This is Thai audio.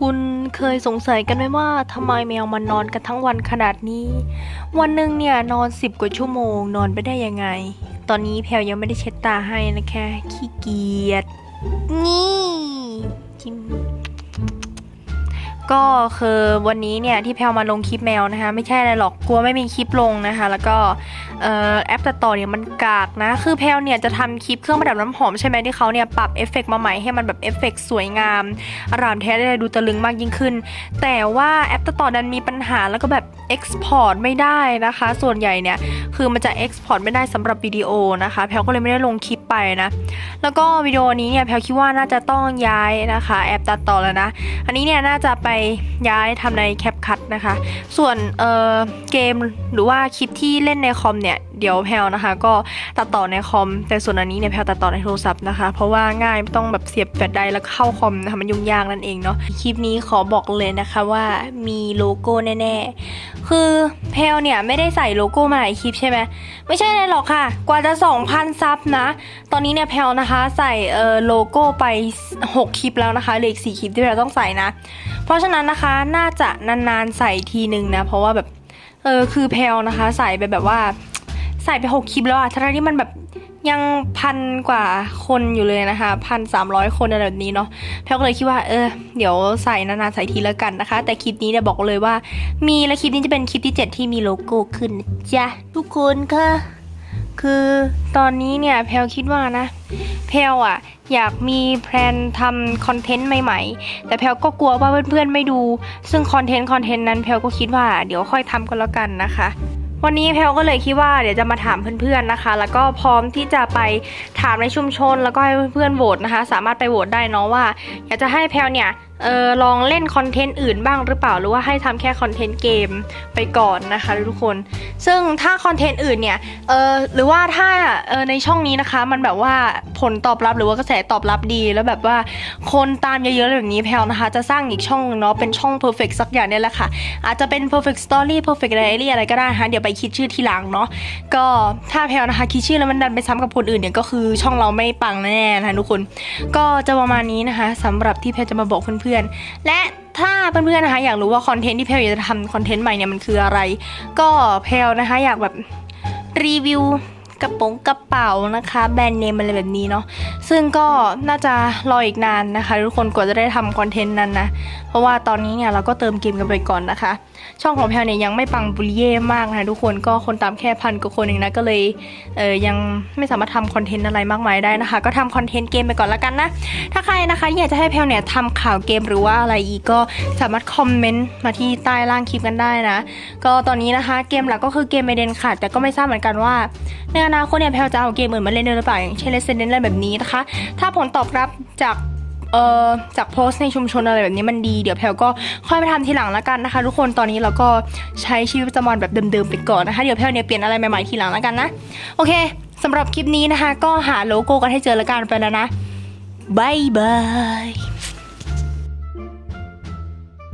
คุณเคยสงสัยกันไหมว่าทำไมแมวมันนอนกันทั้งวันขนาดนี้ วันหนึ่งเนี่ยนอนสิบกว่าชั่วโมง นอนไปได้ยังไง ตอนนี้แพลวยังไม่ได้เช็ดตาให้นะแค่ขี้เกียจนี่จิ้ม ก็คือวันนี้เนี่ยที่แพลวมาลงคลิปแมวนะคะ ไม่ใช่อะไรหรอกกลัวไม่มีคลิปลงนะคะ แล้วก็เอ่อแอปตัดต่อเนี่ยมันกากนะ คือแพลวเนี่ยจะทำคลิปเครื่องประดับน้ำหอมใช่ไหมที่เขาเนี่ยปรับเอฟเฟกต์มาใหม่ให้มันแบบเอฟเฟกต์สวยงามอารามแท้ได้ดูตะลึงมากยิ่งขึ้น แต่ว่าแอปตัดต่อดันมีปัญหาแล้วก็แบบ Export ไม่ได้นะคะ ส่วนใหญ่เนี่ยคือมันจะ Export ไม่ได้สำหรับวิดีโอนะคะแพลวก็เลยไม่ได้ลงคลิปไปนะแล้วก็วิดีโอนี้เนี่ยแพลวคิดว่าน่าจะต้องย้ายนะคะ แอปตัดต่อแล้วนะ อันนี้เนี่ยน่าจะไปย้ายทำใน CapCut นะคะ ส่วนเอ่อเกมหรือว่าคลิปที่เล่นในคอมเนี่ย เดี๋ยวแพลนะคะ ก็ตัดต่อในคอม แต่ส่วนอันนี้เนี่ยแพลตัดต่อในโทรศัพท์นะคะ เพราะว่าง่ายไม่ต้องแบบเสียบแฟลชไดร์แล้วเข้าคอมนะคะมันยุ่งยากนั่นเองเนาะคลิปนี้ขอบอกเลยนะคะว่ามีโลโก้แน่ๆ คือแพลเนี่ยไม่ได้ใส่โลโก้มาหลายคลิปใช่ไหมไม่ใช่เลยหรอกค่ะ กว่าจะ 2,000 ซับนะ ตอนนี้เนี่ยแพลนะคะใส่เอ่อโลโก้ไป 6 คลิปแล้วนะคะเหลืออีก4คลิปที่เราต้องใส่นะ เพราะฉะนั้นนะคะน่าจะนานๆใส่ทีหนึ่งนะ เพราะว่าแบบเออคือแพลนะคะ ใส่ไปแบบว่า ใส่ไป6คลิปแล้วอะทั้งที่มันแบบยังพันกว่าคนอยู่เลยนะคะพันสามร้อยคนอะไรแบบนี้เนาะแพลก็เลยคิดว่าเออเดี๋ยวใส่นานๆใส่ทีแล้วกันนะคะ แต่คลิปนี้เนี่ยบอกเลยว่า มีและคลิปนี้จะเป็นคลิปที่ 7 ที่มีโลโก้ขึ้นจ้ะทุกคนค่ะคือตอนนี้เนี่ยแพลคิดว่านะ แพลวอะ อยากมีแพลนทำคอนเทนต์ใหม่ๆ แต่แพลวก็กลัวว่าเพื่อนๆไม่ดู ซึ่งคอนเทนต์คอนเทนต์นั้นแพลวก็คิดว่าเดี๋ยวค่อยทำกันแล้วกันนะคะวันนี้แพลวก็เลยคิดว่าเดี๋ยวจะมาถามเพื่อนๆนะคะ แล้วก็พร้อมที่จะไปถามในชุมชน แล้วก็ให้เพื่อนๆโหวตนะคะ สามารถไปโหวตได้เนาะว่า อยากจะให้แพลวเนี่ย เออลองเล่นคอนเทนต์อื่นบ้างหรือเปล่าหรือว่าให้ทำแค่คอนเทนต์เกมไปก่อนนะคะทุกคน ซึ่งถ้าคอนเทนต์อื่นเนี่ยเออหรือว่าถ้าเออในช่องนี้นะคะมันแบบว่าผลตอบรับหรือว่ากระแสตอบรับดี แล้วแบบว่าคนตามเยอะๆแบบนี้แพลนะคะ จะสร้างอีกช่องเนาะเป็นช่อง perfect สักอย่างเนี่ยแหละค่ะ อาจจะเป็น perfect story perfect diary อะไรก็ได้นะคะเดี๋ยวไปคิดชื่อทีหลังเนาะก็ถ้าแพลนะคะคิดชื่อแล้วมันดันไปซ้ำกับคนอื่นเนี่ยก็คือช่องเราไม่ปังแน่ๆนะคะทุกคน ก็จะประมาณนี้นะคะสำหรับที่แพลจะมาบอกเพื่อนๆ และถ้าเพื่อนๆนะคะอยากรู้ว่าคอนเทนต์ที่แพลอยากจะทำคอนเทนต์ใหม่เนี่ยมันคืออะไร ก็แพลนะคะอยากแบบรีวิว กระโปรงกระเป๋านะคะ แบรนด์เนมอะไรแบบนี้เนาะซึ่งก็น่าจะรออีกนานนะคะ ทุกคนกว่าจะได้ทำคอนเทนต์นั้นนะ เพราะว่าตอนนี้เนี่ยเราก็เติมเกมกันไปก่อนนะคะ ช่องของแพลเนี่ยยังไม่ปังบุริเย่มากนะทุกคนก็คนตามแค่พันกว่าคนเองนะก็เลยเออยังไม่สามารถทำคอนเทนต์อะไรมากมายได้นะคะ ก็ทำคอนเทนต์เกมไปก่อนละกันนะถ้าใครนะคะอยากจะให้แพลเนี่ยทำข่าวเกมหรือว่าอะไรอีกก็สามารถคอมเมนต์มาที่ใต้ล่างคลิปกันได้นะ ก็ตอนนี้นะคะเกมหลักก็คือเกมเมเดนค่ะแต่ก็ไม่ทราบเหมือนกันว่าในอนาคตเนี่ยแพลจะเอาเกมอื่นมาเล่นด้วยหรือเปล่าอย่างเช่นเลสเซนเดนอะไรแบบนี้นะคะ ถ้าผลตอบรับจากเอ่อจากโพสต์ในชุมชนอะไรแบบนี้มันดี เดี๋ยวแพลก็ค่อยมาทำทีหลังล้วกันนะคะ ทุกคนตอนนี้เราก็ใช้ชีวิตประจำวันแบบเดิมๆไปก่อนนะคะเดี๋ยวแพลเนี่ยเปลี่ยนอะไรใหม่ๆทีหลังล้วกันนะโอเคสำหรับคลิปนี้นะคะ ก็หาโลโก้กันให้เจอล้วกันไปแล้วนะบายบาย